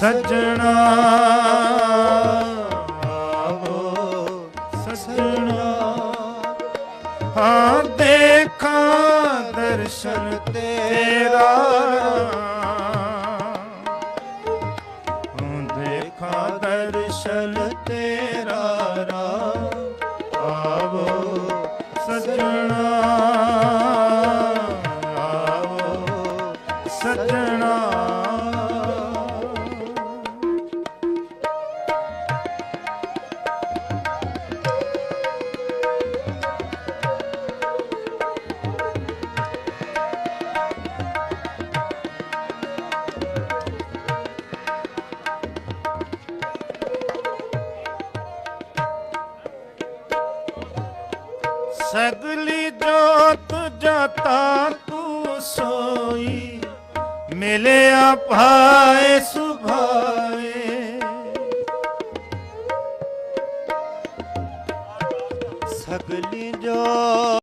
ਸੱਜਣਾ। ਆਵੋ ਸੱਜਣਾ। ਹਾਂ ਦੇਖਾਂ ਦਰਸ਼ਨ ਤੇਰਾ ਹਾਂ ਦੇਖਾਂ ਦਰਸ਼ਨ ਤੇਰਾ ਰਾਮ ਆਵੋ ਸੱਜਣਾ। ਆਵੋ ਸੱਜਣਾ। ਸਗਲੀ ਜੋਤ ਜਾਤਾ ਤੂੰ ਸੋਈ ਮਿਲਿਆ ਭਾਏ ਸੁਭਾਏ। ਸਗਲੀ ਜੋਤ